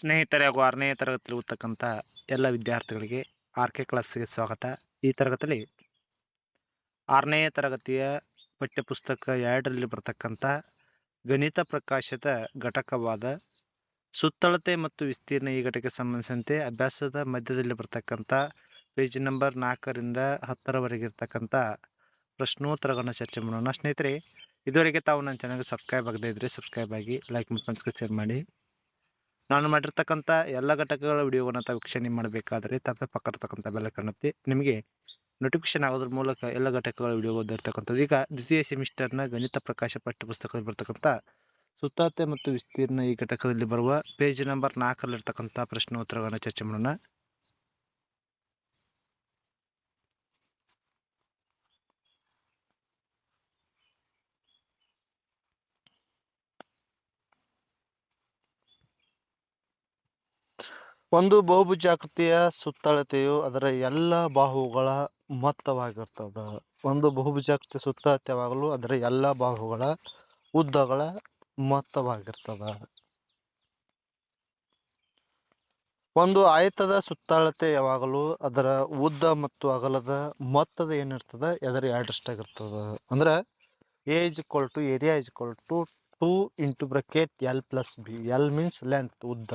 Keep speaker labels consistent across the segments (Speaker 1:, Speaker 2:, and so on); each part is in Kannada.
Speaker 1: ಸ್ನೇಹಿತರೆ ಹಾಗೂ ಆರನೇ ತರಗತಿಯಲ್ಲಿ ಓದ್ತಕ್ಕಂಥ ಎಲ್ಲ ವಿದ್ಯಾರ್ಥಿಗಳಿಗೆ ಆರ್ ಕೆ ಕ್ಲಾಸ್ಗೆ ಸ್ವಾಗತ. ಈ ತರಗತಿಯಲ್ಲಿ ಆರನೇ ತರಗತಿಯ ಪಠ್ಯಪುಸ್ತಕ ಎರಡರಲ್ಲಿ ಬರ್ತಕ್ಕಂಥ ಗಣಿತ ಪ್ರಕಾಶದ ಘಟಕವಾದ ಸುತ್ತಳತೆ ಮತ್ತು ವಿಸ್ತೀರ್ಣ ಈ ಘಟಕಕ್ಕೆ ಸಂಬಂಧಿಸಿದಂತೆ ಅಭ್ಯಾಸದ ಮಧ್ಯದಲ್ಲಿ ಬರ್ತಕ್ಕಂಥ ಪೇಜ್ ನಂಬರ್ ನಾಲ್ಕರಿಂದ ಹತ್ತರವರೆಗೆ ಇರ್ತಕ್ಕಂಥ ಪ್ರಶ್ನೋತ್ತರಗಳನ್ನ ಚರ್ಚೆ ಮಾಡೋಣ. ಸ್ನೇಹಿತರೆ, ಇದುವರೆಗೆ ತಾವು ನನ್ನ ಚಾನಲ್ಗೆ ಸಬ್ಸ್ಕ್ರೈಬ್ ಆಗದೇ ಇದ್ರೆ ಸಬ್ಸ್ಕ್ರೈಬ್ ಆಗಿ ಲೈಕ್ ಮತ್ತು ಶೇರ್ ಮಾಡಿ. ನಾನು ಮಾಡಿರ್ತಕ್ಕಂಥ ಎಲ್ಲ ಘಟಕಗಳ ವಿಡಿಯೋವನ್ನು ತಾವು ವೀಕ್ಷಣೆ ಮಾಡಬೇಕಾದ್ರೆ ತಪ್ಪೆ ಪಕ್ಕ ಇರ್ತಕ್ಕಂಥ ಬೆಲ್ಲ ಕಾಣುತ್ತೆ ನಿಮಗೆ ನೋಟಿಫಿಕೇಶನ್ ಆಗೋದ್ರ ಮೂಲಕ ಎಲ್ಲ ಘಟಕಗಳ ವಿಡಿಯೋ ಓದಿರ್ತಕ್ಕಂಥದ್ದು ಈಗ ದ್ವಿತೀಯ ಸೆಮಿಸ್ಟರ್ನ ಗಣಿತ ಪ್ರಕಾಶ ಪಠ್ಯ ಪುಸ್ತಕದಲ್ಲಿ ಬರ್ತಕ್ಕಂಥ ಸುತ್ತಾತೆ ಮತ್ತು ವಿಸ್ತೀರ್ಣ ಈ ಘಟಕದಲ್ಲಿ ಬರುವ ಪೇಜ್ ನಂಬರ್ ನಾಲ್ಕರಲ್ಲಿರ್ತಕ್ಕಂಥ ಪ್ರಶ್ನೋತ್ತರಗಳನ್ನ ಚರ್ಚೆ ಮಾಡೋಣ. ಒಂದು ಬಹುಭುಜಾಕೃತಿಯ ಸುತ್ತಳತೆಯು ಅದರ ಎಲ್ಲ ಬಾಹುಗಳ ಮೊತ್ತವಾಗಿರ್ತದ. ಒಂದು ಬಹುಭುಜಾಕೃತಿ ಸುತ್ತಳತೆ ಯಾವಾಗಲೂ ಅದರ ಎಲ್ಲ ಬಾಹುಗಳ ಉದ್ದಗಳ ಮೊತ್ತವಾಗಿರ್ತದ. ಒಂದು ಆಯತದ ಸುತ್ತಳತೆ ಯಾವಾಗಲೂ ಅದರ ಉದ್ದ ಮತ್ತು ಅಗಲದ ಮೊತ್ತದ ಏನಿರ್ತದ? ಅದರ ಎರಡಷ್ಟಾಗಿರ್ತದ ಅಂದ್ರ A is two area is equal to two into bracket L plus B L means length ಉದ್ದ.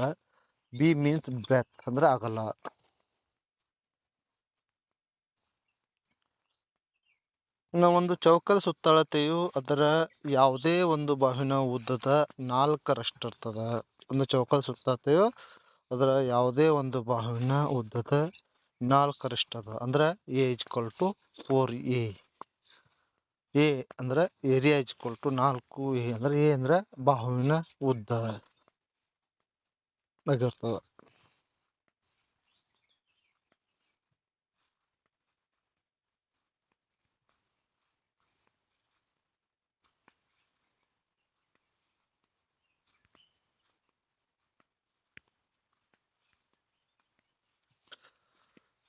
Speaker 1: ಬಿ ಮೀನ್ಸ್ ಬ್ರೆತ್ ಅಂದ್ರೆ ಆಗಲ್ಲ ಒಂದು ಚೌಕದ ಸುತ್ತಳತೆಯು ಅದರ ಯಾವುದೇ ಒಂದು ಬಾಹುವಿನ ಉದ್ದದ ನಾಲ್ಕರಷ್ಟಿರ್ತದ. ಒಂದು ಚೌಕದ ಸುತ್ತಳತೆಯು ಅದರ ಯಾವುದೇ ಒಂದು ಬಾಹುವಿನ ಉದ್ದದ ನಾಲ್ಕರಷ್ಟದ ಅಂದ್ರ A is equal to four A A ಅಂದ್ರ ಏರಿಯಾ ಇಜ್ಕೊಲ್ ಟು ನಾಲ್ಕು ಎ ಅಂದ್ರೆ ಎ ಅಂದ್ರ ಬಾಹುವಿನ ಉದ್ದ. ಆಗಿರ್ತದ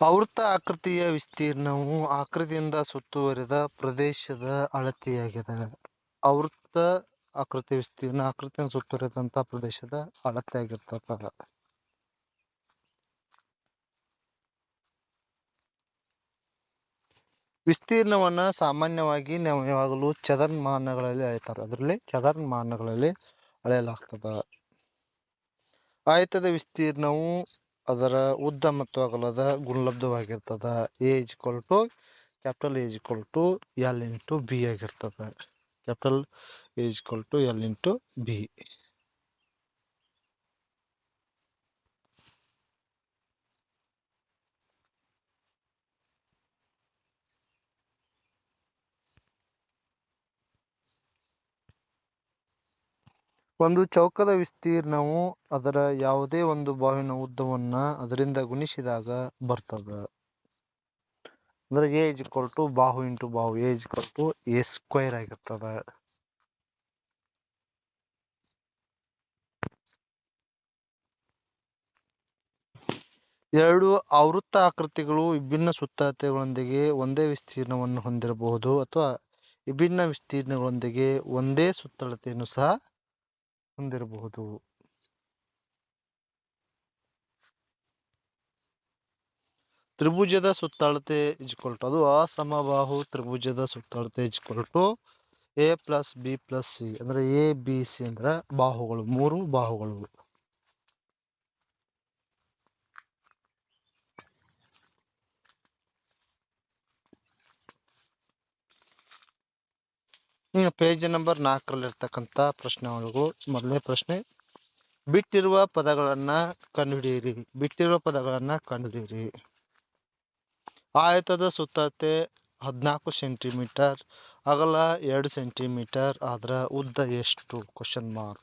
Speaker 1: ಆವೃತ್ತ ಆಕೃತಿಯ ವಿಸ್ತೀರ್ಣವು ಆಕೃತಿಯಿಂದ ಸುತ್ತುವರಿದ ಪ್ರದೇಶದ ಅಳತೆಯಾಗಿದೆ. ಆವೃತ್ತ ಆಕೃತಿ ವಿಸ್ತೀರ್ಣ ಆಕೃತಿಯನ್ನು ಸುತ್ತುವರಿದಂತ ಪ್ರದೇಶದ ಅಳತೆ ಆಗಿರ್ತದ ವಿಸ್ತೀರ್ಣವನ್ನ ಸಾಮಾನ್ಯವಾಗಿ ನಾವು ಯಾವಾಗಲೂ ಚದರ್ಮಾನಗಳಲ್ಲಿ ಅಳೆಯುತ್ತಾರೆ. ಅದರಲ್ಲಿ ಚದರ್ಮಾನಗಳಲ್ಲಿ ಅಳೆಯಲಾಗ್ತದ. ಆಯತದ ವಿಸ್ತೀರ್ಣವು ಅದರ ಉದ್ದ ಮತ್ತು ಅಗಲದ ಗುಣಲಬ್ಧವಾಗಿರ್ತದ. A is capital A is two L into B ಆಗಿರ್ತದ. Capital A equal to L into B. ಒಂದು ಚೌಕದ ವಿಸ್ತೀರ್ಣವು ಅದರ ಯಾವುದೇ ಒಂದು ಬಾವಿನ ಉದ್ದವನ್ನ ಅದರಿಂದ ಗುಣಿಸಿದಾಗ ಬರ್ತದ ಅಂದ್ರೆ ಎ ಇಸ್ ಇಕ್ವಲ್ ಟು ಬಾಹು ಇಂಟು ಬಾಹು A is equal to A square ಆಗಿರ್ತದ ಎರಡು ಆವೃತ್ತ ಆಕೃತಿಗಳು ವಿಭಿನ್ನ ಸುತ್ತಳತೆಗಳೊಂದಿಗೆ ಒಂದೇ ವಿಸ್ತೀರ್ಣವನ್ನು ಹೊಂದಿರಬಹುದು ಅಥವಾ ವಿಭಿನ್ನ ವಿಸ್ತೀರ್ಣಗಳೊಂದಿಗೆ ಒಂದೇ ಸುತ್ತಳತೆಯನ್ನು ಸಹ ಹೊಂದಿರಬಹುದು. ತ್ರಿಭುಜದ ಸುತ್ತಳತೆ ಇಜ್ಕೊಲ್ಟು ಅದು ಅಸಮಬಾಹು ತ್ರಿಭುಜದ ಸುತ್ತಳತೆ is equal to A plus B plus C ಅಂದ್ರೆ ಎ ಬಿ ಸಿ ಅಂದ್ರೆ ಬಾಹುಗಳು, ಮೂರು ಬಾಹುಗಳು. ಈಗ ಪೇಜ್ ನಂಬರ್ ನಾಲ್ಕರಲ್ಲಿರ್ತಕ್ಕಂಥ ಪ್ರಶ್ನೆಗಳು ಮೊದಲನೇ ಪ್ರಶ್ನೆ. ಬಿಟ್ಟಿರುವ ಪದಗಳನ್ನ ಕಂಡುಹಿಡಿಯಿರಿ. ಬಿಟ್ಟಿರುವ ಪದಗಳನ್ನ ಕಂಡುಹಿಡಿಯಿರಿ. ಆಯತದ ಸುತ್ತತೆ ಹದಿನಾಲ್ಕು ಸೆಂಟಿಮೀಟರ್, ಅಗಲ ಎರಡು ಸೆಂಟಿಮೀಟರ್ ಆದ್ರ ಉದ್ದ ಎಷ್ಟು? ಕ್ವಶನ್ ಮಾರ್ಕ್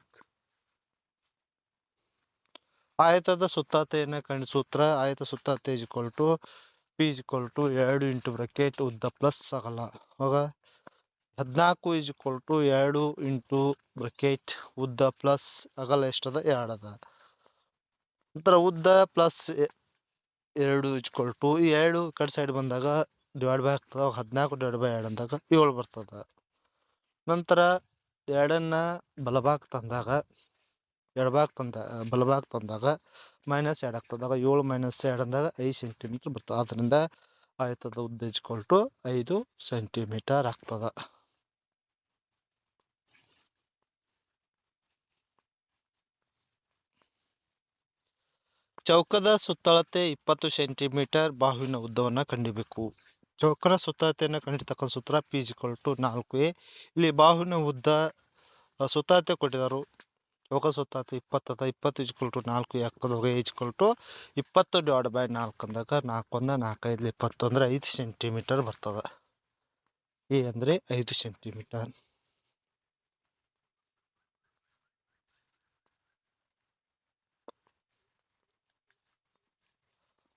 Speaker 1: ಆಯತದ ಸುತ್ತತೆಯನ್ನು ಕಂಡು ಸೂತ್ರ, ಆಯತ ಸುತ್ತತೆ is equal to P is two ಎರಡು ಇಂಟು ಬ್ರಕೆಟ್ ಉದ್ದ ಪ್ಲಸ್ ಅಗಲ. ಅವಾಗ ಹದಿನಾಲ್ಕು ಇಸ್ ಈಕ್ವಲ್ ಟು ಎರಡು ಇಂಟು ಬ್ರಕೆಟ್ ಉದ್ದ ಪ್ಲಸ್ ಅಗಲ ಎಷ್ಟದ? ಎರಡು ಅದ ನಂತರ ಉದ್ದ ಪ್ಲಸ್ ಎರಡು ಈಜ್ಕೊಲ್ ಟು ಈ ಎರಡು ಕಡೆ ಸೈಡ್ ಬಂದಾಗ ಡಿವೈಡ್ ಬೈ ಆಗ್ತದ ಹದಿನಾಲ್ಕು ಡಿವೈಡ್ ಬೈ ಎರಡು ಅಂದಾಗ ಏಳು ಬರ್ತದ. ನಂತರ ಎರಡನ್ನ ಬಲಭಾಗ ತಂದಾಗ ಎಡಭಾಗ ತಂದ ಬಲಭಾಗ ತಂದಾಗ ಮೈನಸ್ ಎರಡು ಆಗ್ತದಾಗ ಆಗ ಏಳು ಮೈನಸ್ ಎರಡು ಅಂದಾಗ ಐದು ಸೆಂಟಿಮೀಟರ್ ಬರ್ತದೆ. ಆದ್ದರಿಂದ ಆಯ್ತದ ಉದ್ದ ಈಜ್ಕೊಲ್ ಟು ಐದು ಸೆಂಟಿಮೀಟರ್ ಆಗ್ತದ. ಚೌಕದ ಸುತ್ತಳತೆ ಇಪ್ಪತ್ತು ಸೆಂಟಿಮೀಟರ್ ಬಾಹುವಿನ ಉದ್ದವನ್ನು ಕಂಡಿಬೇಕು. ಚೌಕದ ಸುತ್ತಳತೆಯನ್ನು ಕಂಡಿರ್ತಕ್ಕಂಥ ಸೂತ್ರ ಪಿ ಇಜ್ಕೊಲ್ ಟು ನಾಲ್ಕು ಎ ಇಲ್ಲಿ ಬಾಹುವಿನ ಉದ್ದ ಸುತ್ತಳತೆ ಕೊಟ್ಟಿದ್ದಾರೆ ಚೌಕ ಸುತ್ತಳತೆ ಇಪ್ಪತ್ತದ ಇಪ್ಪತ್ತು ಇಜ್ಕೊಲ್ ಟು ನಾಲ್ಕು ಯಾಕಂದ್ರೆ ಹೋಗಿ ಟು ಇಪ್ಪತ್ತು ಡಿವೈಡ್ ಬೈ ನಾಲ್ಕು ಅಂದಾಗ ನಾಲ್ಕು ಒಂದ ನಾಲ್ಕೈದು ಇಪ್ಪತ್ತು ಅಂದ್ರೆ ಐದು ಸೆಂಟಿಮೀಟರ್ ಬರ್ತದೆ. ಎ ಅಂದರೆ ಐದು ಸೆಂಟಿಮೀಟರ್.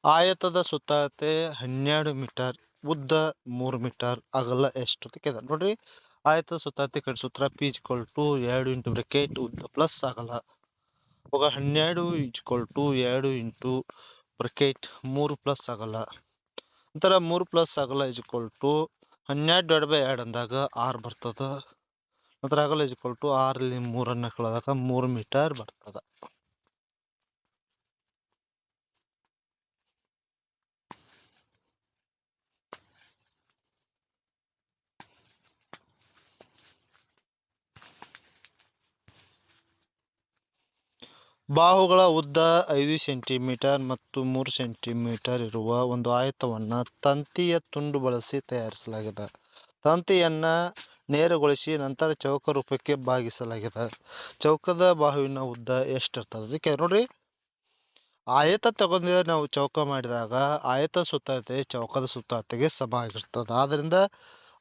Speaker 1: ಆಯತದ ಸುತ್ತಾತೆ ಹನ್ನೆರಡು ಮೀಟರ್, ಉದ್ದ ಮೂರು ಮೀಟರ್, ಅಗಲ ಎಷ್ಟು ಅಂತ ಕೇಳಿದಾರೆ ನೋಡ್ರಿ, ಆಯತದ ಸುತ್ತಳತೆ ಕಡೆ ಸೂತ್ರ ಪಿ ಇಜ್ಕೊಲ್ ಟು ಎರಡು ಇಂಟು ಬ್ರೆಕೆಟ್, ಉದ್ದ ಪ್ಲಸ್ ಅಗಲ. ಇವಾಗ ಹನ್ನೆರಡು ಇಜ್ಕೊಲ್ ಟು ಎರಡು ಇಂಟು ಬ್ರೆಕೆಟ್, ಮೂರು ಪ್ಲಸ್ ಅಗಲ. ನಂತರ ಮೂರು ಪ್ಲಸ್ ಅಗಲ ಇಜ್ಕೊಲ್ ಟು ಹನ್ನೆರಡು ಡಿವೈಡ್ ಬೈ ಎರಡು ಅಂದಾಗ ಆರು ಬರ್ತದ. ನಂತರ ಅಗಲ ಇಜ್ಕೊಲ್ ಟು ಆರಲ್ಲಿ ಮೂರನ್ನ ಕಳೆದಾಗ ಮೂರು ಮೀಟರ್ ಬರ್ತದ. ಬಾಹುಗಳ ಉದ್ದ ಐದು ಸೆಂಟಿಮೀಟರ್ ಮತ್ತು ಮೂರು ಸೆಂಟಿಮೀಟರ್ ಇರುವ ಒಂದು ಆಯತವನ್ನ ತಂತಿಯ ತುಂಡು ಬಳಸಿ ತಯಾರಿಸಲಾಗಿದೆ. ತಂತಿಯನ್ನ ನೇರಗೊಳಿಸಿ ನಂತರ ಚೌಕ ರೂಪಕ್ಕೆ ಭಾಗಿಸಲಾಗಿದೆ ಚೌಕದ ಬಾಹುವಿನ ಉದ್ದ ಎಷ್ಟಿರ್ತದೆ? ಅದಕ್ಕೆ ನೋಡ್ರಿ. ಆಯತ ತಗೊಂಡಿದ್ರೆ ನಾವು ಚೌಕ ಮಾಡಿದಾಗ ಆಯತ ಸುತ್ತತೆ ಚೌಕದ ಸುತ್ತತೆಗೆ ಸಮ ಆಗಿರ್ತದೆ ಆದ್ರಿಂದ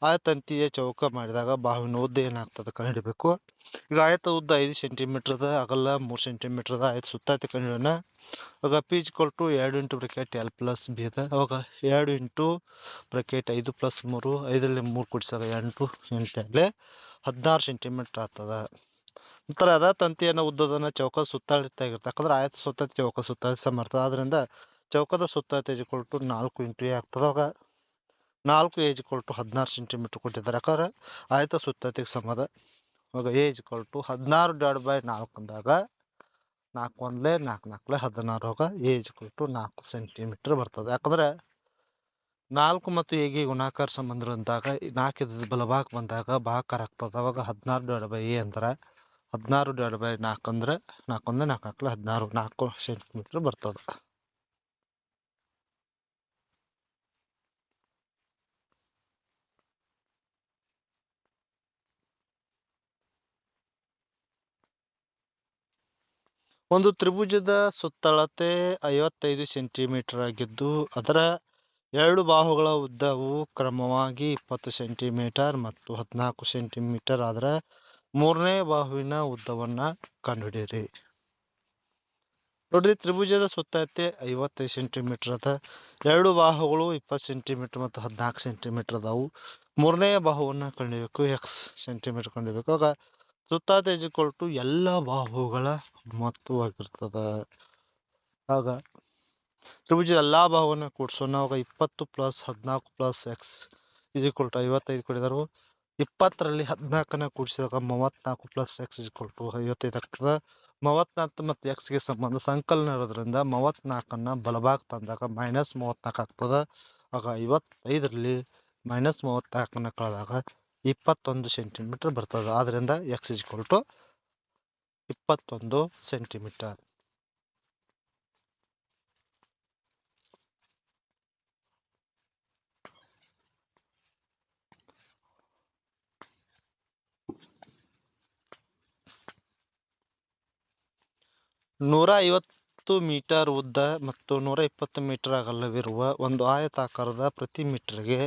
Speaker 1: ಆಯತಂತಿಯ ಚೌಕ ಮಾಡಿದಾಗ ಬಾಹುವಿನ ಉದ್ದ ಏನಾಗ್ತದೆ ಕಂಡುಹಿಡಬೇಕು? ಈಗ ಆಯತ ಉದ್ದ ಐದು ಸೆಂಟಿಮೀಟರ್ ಅದ ಅಗಲ ಮೂರು ಸೆಂಟಿಮೀಟರ್ ಅದ ಆಯತ ಸುತ್ತಳತೆ ಕಂಡುಹಿಡಿಯೋಣ ಅವಾಗ ಪಿ ಇಜ್ಕೊಲ್ ಟು ಎರಡು into bracket L plus B ಅದ. ಅವಾಗ ಎರಡು ಇಂಟು ಬ್ರಿಕೆಟ್ ಐದು ಪ್ಲಸ್ ಮೂರು, ಐದರಲ್ಲಿ ಮೂರು ಕೂಡಿಸಾಗ ಎಂಟು ಎಂಟಲ್ಲಿ ಹದಿನಾರು ಸೆಂಟಿಮೀಟರ್ ಆಗ್ತದ. ಒಂಥರ ಅದ ತಂತಿಯನ್ನು ಉದ್ದದನ್ನು ಚೌಕ ಸುತ್ತಳತೆ ಆಗಿರುತ್ತೆ ಯಾಕಂದ್ರೆ ಆಯತ ಸುತ್ತ ಚೌಕ ಸುತ್ತ ಮಾಡ್ತದೆ ಆದ್ದರಿಂದ ಚೌಕದ ಸುತ್ತ ಟು ನಾಲ್ಕು ಇಂಟು ಆಗ್ತದೆ. ಅವಾಗ ನಾಲ್ಕು ಏಜ್ ಟು ಹದಿನಾರು ಸೆಂಟಿಮೀಟರ್ ಕೊಟ್ಟಿದ್ದಾರೆ. ಯಾಕಂದ್ರೆ ಆಯತ ಸುತ್ತಳತೆಗೆ ಸಮದ ಇವಾಗ ಏಜ್ ಟು ಹದಿನಾರು ಡಿವೈಡ್ ಬೈ ನಾಲ್ಕು ಅಂದಾಗ ನಾಲ್ಕು ಒಂದ್ಲೆ ನಾಲ್ಕು ನಾಲ್ಕಲೆ ಹದಿನಾರು ಹೋಗ ಏಜ್ ಟು ನಾಲ್ಕು ಸೆಂಟಿಮೀಟ್ರ್ ಬರ್ತದೆ. ಯಾಕಂದ್ರೆ ನಾಲ್ಕು ಮತ್ತು ಏಗಿ ಗುಣಾಕಾರ ಸಂಬಂಧ ಅಂದಾಗ ನಾಲ್ಕು ಬಲಭಾಗ ಬಂದಾಗ ಭಾಕಾರ ಆಗ್ತದೆ. ಅವಾಗ ಹದಿನಾರು ಡಿವೈಡ್ ಬೈ ಎ ಅಂದ್ರೆ ಹದಿನಾರು ಡಿವೈಡ್ ಬೈ ನಾಲ್ಕು ಅಂದ್ರೆ ನಾಲ್ಕು ನಾಲ್ಕು ನಾಲ್ಕಲೆ ಹದಿನಾರು ನಾಲ್ಕು ಸೆಂಟಿಮೀಟ್ರ್ ಬರ್ತದೆ. ಒಂದು ತ್ರಿಭುಜದ ಸುತ್ತಳತೆ ಐವತ್ತೈದು ಸೆಂಟಿಮೀಟರ್ ಆಗಿದ್ದು, ಅದರ ಎರಡು ಬಾಹುಗಳ ಉದ್ದವು ಕ್ರಮವಾಗಿ ಇಪ್ಪತ್ತು ಸೆಂಟಿಮೀಟರ್ ಮತ್ತು ಹದಿನಾಲ್ಕು ಸೆಂಟಿಮೀಟರ್. ಆದರೆ, ಮೂರನೇ ಬಾಹುವಿನ ಉದ್ದವನ್ನ ಕಂಡುಹಿಡಿಯಿರಿ. ನೋಡ್ರಿ, ತ್ರಿಭುಜದ ಸುತ್ತಳತೆ ಐವತ್ತೈದು ಸೆಂಟಿಮೀಟರ್ ಅದ. ಎರಡು ಬಾಹುಗಳು ಇಪ್ಪತ್ತು ಸೆಂಟಿಮೀಟರ್ ಮತ್ತು ಹದಿನಾಲ್ಕು ಸೆಂಟಿಮೀಟರ್ ಅದಾವು. ಮೂರನೇ ಬಾಹುವನ್ನ ಕಂಡಿಬೇಕು ಎಕ್ಸ್ ಸೆಂಟಿಮೀಟರ್ ಕಂಡಿಬೇಕು ಆಗ ಸುತ್ತಾತೆ ಇಜಿಕ್ವಲ್ ಟು ಎಲ್ಲ ಬಾಹುಗಳ ಮೊತ್ತವಾಗಿರ್ತದ ಆಗ ತ್ರಿಭುಜದ ಎಲ್ಲಾ ಭಾಗವನ್ನ ಕೂಡಿಸೋಣ ಅವಾಗ ಇಪ್ಪತ್ತು ಪ್ಲಸ್ ಹದಿನಾಲ್ಕು ಪ್ಲಸ್ ಎಕ್ಸ್ ಇಜ್ಕೊಲ್ ಟು ಐವತ್ತೈದು ಕೊಡಿದರು ಇಪ್ಪತ್ತರಲ್ಲಿ ಹದಿನಾಲ್ಕನ್ನ ಕೂಡಿಸಿದಾಗ ಮೂವತ್ನಾಲ್ಕು ಪ್ಲಸ್ ಎಕ್ಸ್ ಇಜ್ಕೊಲ್ ಟು ಐವತ್ತೈದು ಆಗ್ತದ. ಮೂವತ್ನಾಲ್ಕು ಮತ್ತು ಎಕ್ಸ್ಗೆ ಸಂಬಂಧ ಸಂಕಲನ ಇರೋದ್ರಿಂದ ಮೂವತ್ನಾಲ್ಕನ್ನ ಬಲಭಾಗ ತಂದಾಗ ಮೈನಸ್ ಮೂವತ್ನಾಲ್ಕು ಆಗ್ತದ. ಆಗ ಐವತ್ತೈದರಲ್ಲಿ ಮೈನಸ್ ಮೂವತ್ನಾಲ್ಕನ್ನ ಕಳೆದಾಗ ಇಪ್ಪತ್ತೊಂದು ಸೆಂಟಿಮೀಟರ್ ಬರ್ತದೆ. ಆದ್ದರಿಂದ ಎಕ್ಸ್ ಇಜ್ಕೊಲ್ ಟು ಇಪ್ಪತ್ತೊಂದು ಸೆಂಟಿಮೀಟರ್. ನೂರ ಐವತ್ತು ಮೀಟರ್ ಉದ್ದ ಮತ್ತು ನೂರ ಇಪ್ಪತ್ತು ಮೀಟರ್ ಅಗಲವಿರುವ ಒಂದು ಆಯತಾಕಾರದ ಪ್ರತಿ ಮೀಟರ್ಗೆ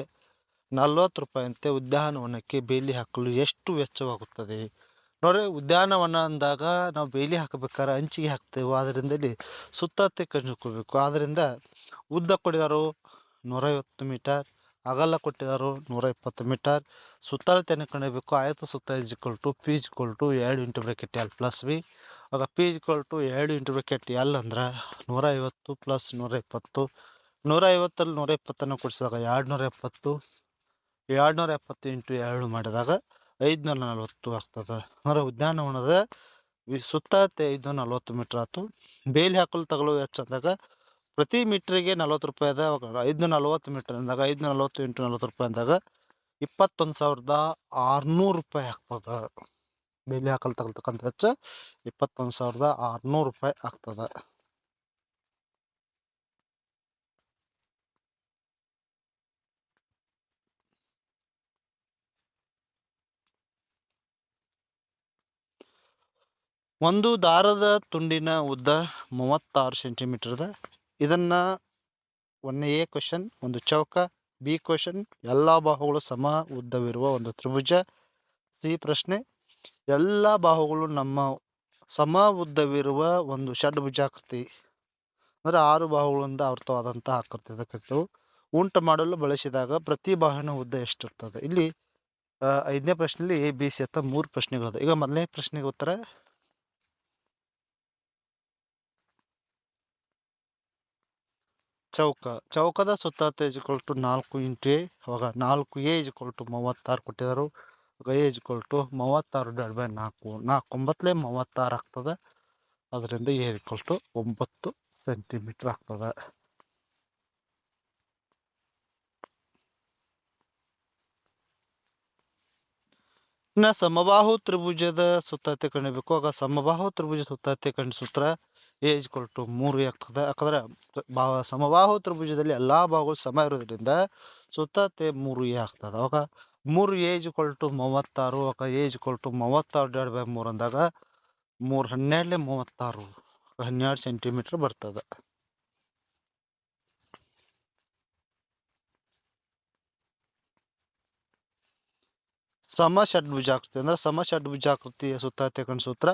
Speaker 1: ನಲ್ವತ್ತು ರೂಪಾಯಿಯಂತೆ ಉದ್ಯಾನವನಕ್ಕೆ ಬೇಲಿ ಹಾಕಲು ಎಷ್ಟು ವೆಚ್ಚವಾಗುತ್ತದೆ? ನೋಡ್ರಿ, ಉದ್ಯಾನವನ ಅಂದಾಗ ನಾವು ಬೇಲಿ ಹಾಕಬೇಕಾದ್ರೆ ಅಂಚಿಗೆ ಹಾಕ್ತೇವೆ. ಆದ್ರಿಂದ ಇಲ್ಲಿ ಕಂಡುಕೋಬೇಕು ಆದ್ದರಿಂದ ಉದ್ದ ಕೊಡಿದಾರು ನೂರೈವತ್ತು ಮೀಟರ್, ಅಗಲ ಕೊಟ್ಟಿದಾರು ನೂರ ಇಪ್ಪತ್ತು ಮೀಟರ್. ಸುತ್ತಳತೆಯನ್ನು ಕಂಡುಬೇಕು ಆಯತ ಸುತ್ತ equal to P equal to ಎರಡು into bracket L plus B ಆಗ ಪಿ ಇಜ್ಕೊಲ್ ಟು ಎರಡು ಇಂಟು ಬ್ರೆಕೆಟ್ ಎಲ್ ಅಂದ್ರೆ ನೂರ ಐವತ್ತು ಪ್ಲಸ್ ನೂರ ಇಪ್ಪತ್ತು ನೂರ ಐವತ್ತಲ್ಲಿ ನೂರ ಇಪ್ಪತ್ತನ್ನು ಕೊಡಿಸಿದಾಗ ಎರಡು ನೂರ ಎಪ್ಪತ್ತು ಎರಡು ನೂರ ಎಪ್ಪತ್ತು ಇಂಟು ಎರಡು ಮಾಡಿದಾಗ ಐದುನೂರ ನಲವತ್ತು ಆಗ್ತದೆ ಅಂದ್ರೆ ಉದ್ಯಾನವನದ
Speaker 2: ಸುತ್ತ ಐದು ನಲ್ವತ್ತು ಮೀಟರ್ ಆಯ್ತು ಬೇಲಿ ಹಾಕಲು ತಗಲುವ ವೆಚ್ಚ ಅಂದಾಗ ಪ್ರತಿ ಮೀಟ್ರಿಗೆ ನಲ್ವತ್ತು ರೂಪಾಯಿ ಅದ. ಅವಾಗ ಐದು ನಲ್ವತ್ತು ಮೀಟರ್ ಅಂದಾಗ ಐದು ನಲ್ವತ್ತು ಇಂಟು ನಲ್ವತ್ತು ರೂಪಾಯಿ ಅಂದಾಗ ಇಪ್ಪತ್ತೊಂದು ಸಾವಿರದ ಆರ್ನೂರು ರೂಪಾಯಿ ಆಗ್ತದ. ಬೇಲಿ ಹಾಕಲು ತಗಲ್ತಕ್ಕಂಥ ವೆಚ್ಚ ಇಪ್ಪತ್ತೊಂದು ಸಾವಿರದ ಆರ್ನೂರು ರೂಪಾಯಿ ಆಗ್ತದ. ಒಂದು ದಾರದ ತುಂಡಿನ ಉದ್ದ ಮೂವತ್ತಾರು ಸೆಂಟಿಮೀಟರ್ ಅದ ಇದನ್ನ ಒನ್ ಎ ಕ್ವಶನ್ ಒಂದು ಚೌಕ ಬಿ ಕ್ವಶನ್ ಎಲ್ಲಾ ಬಾಹುಗಳು ಸಮ ಉದ್ದವಿರುವ ಒಂದು ತ್ರಿಭುಜ. ಸಿ ಪ್ರಶ್ನೆ, ಎಲ್ಲಾ ಬಾಹುಗಳು ನಮ್ಮ ಸಮ ಉದ್ದವಿರುವ ಒಂದು ಷಡ್ಭುಜಾಕೃತಿ ಅಂದ್ರೆ ಆರು ಬಾಹುಗಳಿಂದ ಆವೃತವಾದಂತಹ ಆಕೃತಿ ಅದಕ್ಕೆ ಉಂಟು ಮಾಡಲು ಬಳಸಿದಾಗ ಪ್ರತಿ ಬಾಹುವಿನ ಉದ್ದ ಎಷ್ಟಿರ್ತದೆ? ಇಲ್ಲಿ ಐದನೇ ಪ್ರಶ್ನೆಯಲ್ಲಿ ಎ ಬಿ ಸಿ ಅಂತ ಮೂರು ಪ್ರಶ್ನೆಗಳಿದೆ. ಈಗ ಮೊದಲನೇ ಪ್ರಶ್ನೆಗೆ ಉತ್ತರ. ಚೌಕ, ಚೌಕದ ಸುತ್ತ ಇಜ್ಕೊಲ್ ಟು ನಾಲ್ಕು ಇಂಟು ಎ ನಾಲ್ಕು ಎ ಇಜ್ಕೊಲ್ ಟು ಮೂವತ್ತಾರು ಕೊಟ್ಟಿದ್ದಾರೆ. ಎ ಇಜ್ಕೊಲ್ ಟು ಮೂವತ್ತಾರು ಡಿವೈಡ್ ಬೈ ನಾಲ್ಕು ನಾಲ್ಕು ಒಂಬತ್ತಲೇ ಮೂವತ್ತಾರು ಆಗ್ತದೆ. ಅದರಿಂದ ಎ ಇಕ್ವಲ್ ಟು ಒಂಬತ್ತು ಸೆಂಟಿಮೀಟರ್ ಆಗ್ತದೆ. ಇನ್ನ ಸಮಬಾಹು ತ್ರಿಭುಜದ ಸುತ್ತಳತೆ ಕಂಡಿಬೇಕು ಆಗ ಸಮಬಾಹು ತ್ರಿಭುಜ ಸುತ್ತಳತೆ ಕಂಡ ಸೂತ್ರ. ಎ ಇಜ್ಕೊಲ್ ಟು ಮೂರು ಆಗ್ತದೆ. ಯಾಕಂದ್ರೆ ಬಾ- ಸಮಬಾಹು ತ್ರಿಭುಜದಲ್ಲಿ ಎಲ್ಲಾ ಭಾಗಗಳು ಸಮ ಇರೋದ್ರಿಂದ ಸುತ್ತತೆ ಮೂರು ಎ ಆಗ್ತದೆ. ಅವಾಗ ಮೂರು ಎ ಇಜ್ಕೊಲ್ ಟು ಮೂವತ್ತಾರು, ಅವಾಗ ಎ ಇಜ್ಕೊಲ್ ಟು ಮೂವತ್ತಾರು ಡಿವೈಡ್ ಬೈ ಮೂರು ಅಂದಾಗ ಮೂರು ಹನ್ನೆರಡಲೆ ಮೂವತ್ತಾರು, ಹನ್ನೆರಡು ಸೆಂಟಿಮೀಟರ್ ಬರ್ತದೆ. ಸಮ ಷಡ್ಭುಜಾಕೃತಿ ಅಂದ್ರೆ ಸಮ ಷಡ್ಭುಜಾಕೃತಿಯ ಸುತ್ತ ಕಂಡ ಸೂತ್ರ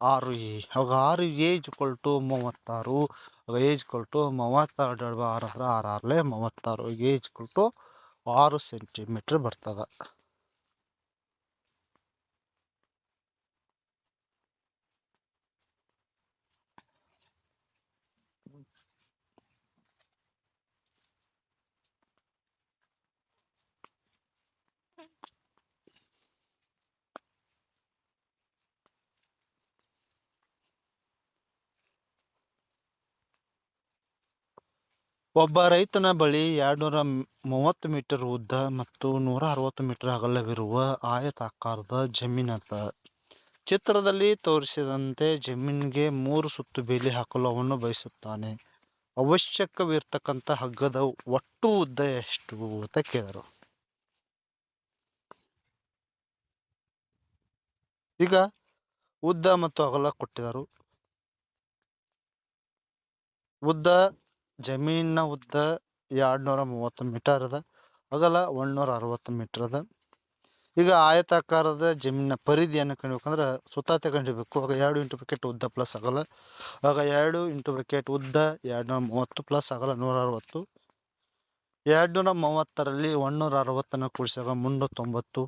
Speaker 2: ಆರು ಎ ಅವಾಗ ಆರು ಏಜ್ ಕೊಲ್ಟು ಟು ಮೂವತ್ತಾರು, ಅವಾಗ ಏಜ್ ಈಕ್ವಲ್ ಟು ಮೂವತ್ತಾರು ಡಿವೈಡ್ ಬೈ ಆರು ಆರು ಆರಲೆ ಮೂವತ್ತಾರು ಏಜ್ ಕೊಲ್ಟು ಟು ಆರು ಸೆಂಟಿಮೀಟ್ರ್ ಬರ್ತದ. ಒಬ್ಬ ರೈತನ ಬಳಿ ಎರಡ್ನೂರ ಮೂವತ್ತು ಮೀಟರ್ ಉದ್ದ ಮತ್ತು ನೂರ ಅರವತ್ತು ಮೀಟರ್ ಅಗಲವಿರುವ ಆಯತಾಕಾರದ ಜಮೀನದ ಚಿತ್ರದಲ್ಲಿ ತೋರಿಸಿದಂತೆ ಜಮೀನಿಗೆ ಮೂರು ಸುತ್ತು ಬೇಲಿ ಹಾಕಲು ಅವನು ಬಯಸುತ್ತಾನೆ. ಅವಶ್ಯಕವಿರ್ತಕ್ಕಂಥ ಹಗ್ಗದ ಒಟ್ಟು ಉದ್ದ ಎಷ್ಟು ಅಂತ ಕೇಳಿದರು. ಈಗ ಉದ್ದ ಮತ್ತು ಅಗಲ ಕೊಟ್ಟಿದರು ಉದ್ದ ಜಮೀನಿನ ಉದ್ದ ಎರಡ್ನೂರ ಮೂವತ್ತು ಮೀಟರ್ ಅದ, ಅಗಲ ಒಂದ್ನೂರ ಅರವತ್ತು ಮೀಟರ್ ಅದ. ಈಗ ಆಯತಾಕಾರದ ಜಮೀನಿನ ಪರಿಧಿಯನ್ನು ಕಂಡುಬೇಕಂದ್ರ ಸುತ್ತ ತಗೊಂಡಿರ್ಬೇಕು ಆಗ ಎರಡು ಇಂಟು ಬ್ರಿಕೆಟ್ ಉದ್ದ ಪ್ಲಸ್ ಅಗಲ, ಆಗ ಎರಡು ಇಂಟು ಬ್ರಿಕೆಟ್ ಉದ್ದ ಎರಡ್ನೂರ ಮೂವತ್ತು ಪ್ಲಸ್ ಅಗಲ ನೂರ ಅರವತ್ತು. ಎರಡುನೂರ ಮೂವತ್ತರಲ್ಲಿ ಒಂದುನೂರ ಅರವತ್ತನ್ನು ಕೂಡಿಸಿದಾಗ ಮುನ್ನೂರ ತೊಂಬತ್ತು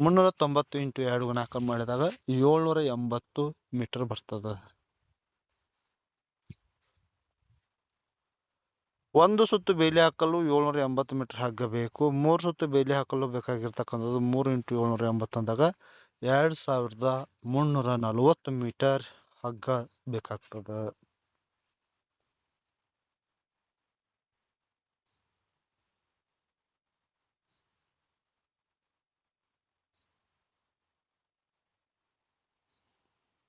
Speaker 2: ಮುನ್ನೂರ ತೊಂಬತ್ತು ಇಂಟು ಎರಡು ಗುಣಾಕಾರ ಮಾಡಿದಾಗ ಏಳ್ನೂರ ಎಂಬತ್ತು ಮೀಟರ್ ಬರ್ತದ. ಒಂದು ಸುತ್ತು ಬೇಲಿ ಹಾಕಲು ಏಳ್ನೂರ ಎಂಬತ್ತು ಮೀಟರ್ ಹಗ್ಗ ಬೇಕು ಮೂರು ಸುತ್ತು ಬೇಲಿ ಹಾಕಲು ಬೇಕಾಗಿರ್ತಕ್ಕಂಥದ್ದು ಮೂರು ಇಂಟು ಏಳ್ನೂರ ಎಂಬತ್ತು ಅಂದಾಗ ಎರಡ್ ಸಾವಿರದ ಮುನ್ನೂರ ನಲವತ್ತು ಮೀಟರ್ ಹಗ್ಗ ಬೇಕಾಗ್ತದ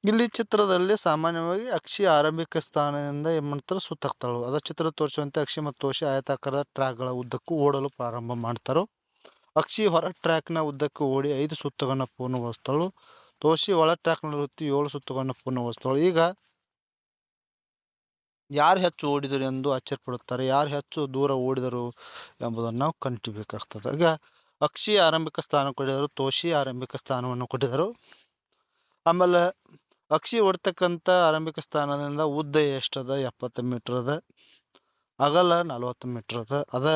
Speaker 2: ಇಲ್ಲಿ ಚಿತ್ರದಲ್ಲಿ ಸಾಮಾನ್ಯವಾಗಿ ಅಕ್ಷಿ ಆರಂಭಿಕ ಸ್ಥಾನದಿಂದ ಏನ್ ಮಾಡ್ತಾರೆ ಸುತ್ತಾಕ್ತಾಳು ಅದ ಚಿತ್ರ ತೋರಿಸುವಂತೆ ಅಕ್ಷಿ ಮತ್ತು ತೋಷಿ ಆಯತಾಕಾರದ ಟ್ರ್ಯಾಕ್ಗಳ ಉದ್ದಕ್ಕೂ ಓಡಲು ಪ್ರಾರಂಭ ಮಾಡ್ತಾರೋ ಅಕ್ಷಿ ಹೊರ ಟ್ರ್ಯಾಕ್ನ ಉದ್ದಕ್ಕೂ ಓಡಿ ಐದು ಸುತ್ತುಗಳನ್ನು ಪೂರ್ಣಗೊಳಿಸ್ತಾಳು. ತೋಷಿ ಒಳ ಟ್ರ್ಯಾಕ್ನಲ್ಲಿ ವೃತ್ತಿ ಏಳು ಸುತ್ತುಗಳನ್ನು ಪೂರ್ಣಗೊಳಿಸ್ತಾಳು. ಈಗ ಯಾರು ಹೆಚ್ಚು ಓಡಿದರು ಎಂದು ಆಶ್ಚರ್ಯಪಡುತ್ತಾರೆ. ಯಾರು ಹೆಚ್ಚು ದೂರ ಓಡಿದರು ಎಂಬುದನ್ನು ನಾವು ಕಂಡುಹಿಡಿಯಬೇಕಾಗ್ತದೆ ಈಗ ಅಕ್ಷಿ ಆರಂಭಿಕ ಸ್ಥಾನ ಕೊಟ್ಟಿದರು ತೋಷಿ ಆರಂಭಿಕ ಸ್ಥಾನವನ್ನು ಕೊಟ್ಟಿದರು ಆಮೇಲೆ ಅಕ್ಷಿ ಹೊಡ್ತಕ್ಕಂಥ ಆರಂಭಿಕ ಸ್ಥಾನದಿಂದ ಉದ್ದ ಎಷ್ಟದ? ಎಪ್ಪತ್ತು ಮೀಟರ್ ಅದ ಅಗಲ ನಲವತ್ತು ಮೀಟರ್ ಅದ ಅದ